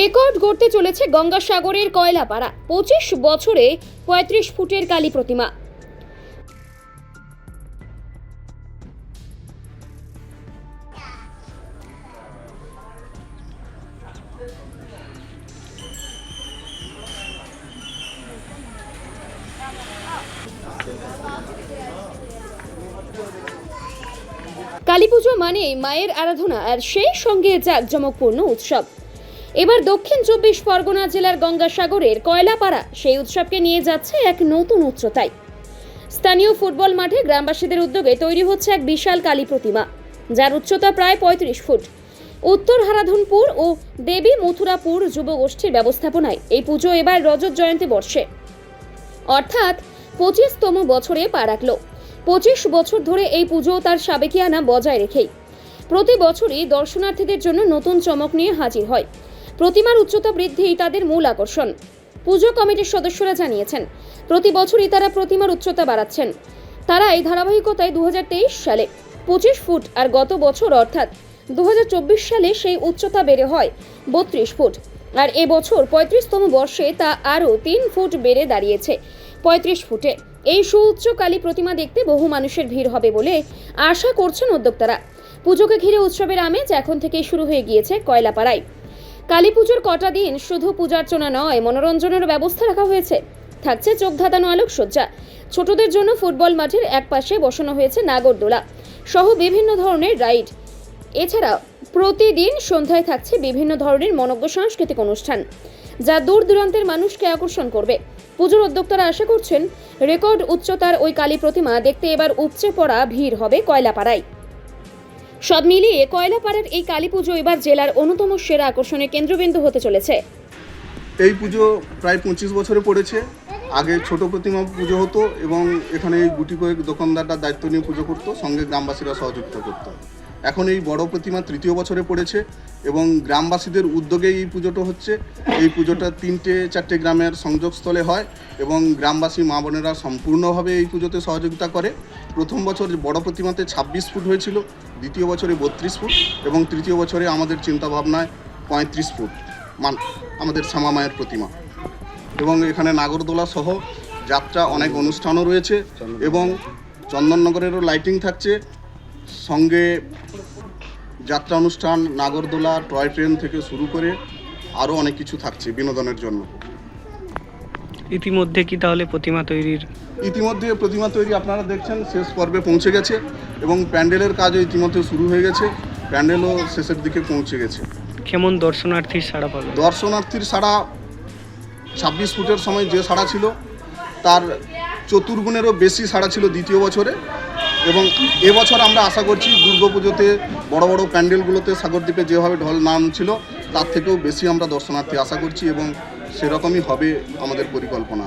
Record গড়তে চলেছে গঙ্গাসাগরের কয়লাপাড়া। পঁচিশ বছরে পঁয়ত্রিশ ফুটের কালী প্রতিমা। কালী পুজো মানে মায়ের আরাধনা, আর সেই সঙ্গে জাঁকজমকপূর্ণ উৎসব। এবার দক্ষিণ চব্বিশ পরগনা জেলার গঙ্গাসাগরের কয়লাপাড়া সেই উৎসবকে নিয়ে যাচ্ছে এক নতুন উচ্চতায়। স্থানীয় ফুটবল মাঠে গ্রামবাসীদের উদ্যোগে তৈরি হচ্ছে এক বিশাল কালী প্রতিমা, যার উচ্চতা প্রায় পঁয়ত্রিশ ফুট। উত্তর হারাধনপুর ও দেবী মথুরাপুর যুবগোষ্ঠীর ব্যবস্থাপনায় এই পুজো এবার রজত জয়ন্তী বর্ষে। অর্থাৎ পঁচিশতম বছরে পা রাখল। পঁচিশ বছর ধরে এই পুজো তার সাবেকিয়ানা বজায় রেখেই। প্রতি বছরই দর্শনার্থীদের জন্য নতুন চমক নিয়ে হাজির হয়। প্রতিমার উচ্চতা বৃদ্ধি তাদের মূল আকর্ষণ। পুজো কমিটির সদস্যরা জানিয়েছেন, প্রতি বছরই তারা প্রতিমার উচ্চতা বাড়াচ্ছেন। তারা এই ধারাবাহিকতায় দু হাজার তেইশ সালে পঁচিশ ফুট আর গত বছর অর্থাৎ দু হাজার চব্বিশ সালে সেই উচ্চতা বেড়ে হয় বত্রিশ ফুট। আর এবছর পঁয়ত্রিশতম বর্ষে তা আরও তিন ফুট বেড়ে দাঁড়িয়েছে পঁয়ত্রিশ ফুটে। এই সুউচ্চ কালী প্রতিমা দেখতে বহু মানুষের ভিড় হবে বলে আশা করছেন উদ্যোক্তারা। পুজোকে ঘিরে উৎসবের আমেজ এখন থেকেই শুরু হয়ে গিয়েছে কয়লাপাড়ায়। কালী পুজোর কটা দিন শুধু পূজার্চনা নয় মনোরঞ্জনের ব্যবস্থা রাখা হয়েছে। থাকছে চোখ ধাঁধানো আলোকসজ্জা। ছোটদের জন্য ফুটবল মাঠের এক পাশে বসানো হয়েছে নাগরদোলা সহ বিভিন্ন ধরনের রাইড। এছাড়া প্রতিদিন সন্ধ্যায় থাকছে বিভিন্ন ধরনের মনজ্ঞ সাংস্কৃতিক অনুষ্ঠান, যা দূর দূরান্তের মানুষকে আকর্ষণ করবে। পুজোর উদ্যোক্তারা আশা করছেন, রেকর্ড উচ্চতার ওই কালী প্রতিমা দেখতে এবার উপচে পড়া ভিড় হবে কয়লাপাড়ায়। সব মিলিয়ে কয়লাপাড়ার এই কালী পুজো এবার জেলার অন্যতম সেরা আকর্ষণের কেন্দ্রবিন্দু হতে চলেছে। এই পুজো প্রায় পঁচিশ বছরে পড়েছে। আগে ছোট প্রতিমা পুজো হতো এবং এখানে এই গুটি কয়েক দোকানদাররা দায়িত্ব নিয়ে পুজো করতো, সঙ্গে গ্রামবাসীরা সহযোগিতা করতো। এখন এই বড় প্রতিমা তৃতীয় বছরে পড়েছে এবং গ্রামবাসীদের উদ্যোগে এই পুজোটা হচ্ছে। এই পুজোটা তিনটে চারটে গ্রামের সংযোগস্থলে হয় এবং গ্রামবাসী মা বোনেরা সম্পূর্ণভাবে এই পুজোতে সহযোগিতা করে। প্রথম বছর বড় প্রতিমাতে ছাব্বিশ ফুট হয়েছিল দ্বিতীয় বছরে বত্রিশ ফুট এবং তৃতীয় বছরে আমাদের চিন্তাভাবনায় পঁয়ত্রিশ ফুট মান আমাদের শ্যামা মায়ের প্রতিমা। এবং এখানে নাগরদোলা সহ যাত্রা অনেক অনুষ্ঠানও রয়েছে এবং চন্দননগরেরও লাইটিং থাকছে। সঙ্গে যাত্রা অনুষ্ঠান নাগরদোলা টয় ট্রেন থেকে শুরু করে আরও অনেক কিছু থাকছে বিনোদনের জন্য। ইতিমধ্যে কি তাহলে প্রতিমা তৈরির? ইতিমধ্যে প্রতিমা তৈরি আপনারা দেখছেন শেষ পর্বে পৌঁছে গেছে। এবং প্যান্ডেলের কাজও ইতিমধ্যে শুরু হয়ে গেছে। প্যান্ডেলও শেষের দিকে পৌঁছে গেছে। কেমন দর্শনার্থীর সাড়া পাবে? দর্শনার্থীর সাড়া ছাব্বিশ ফুটের সময় যে সাড়া ছিল তার চতুর্গুণেরও বেশি সাড়া ছিল দ্বিতীয় বছরে। এবং এবছর আমরা আশা করছি দুর্গাপুজোতে বড় বড় প্যান্ডেলগুলোতে সাগরদ্বীপে যেভাবে ঢল নাম ছিল তার থেকেও বেশি আমরা দর্শনার্থী আশা করছি এবং সেরকমই হবে আমাদের পরিকল্পনা।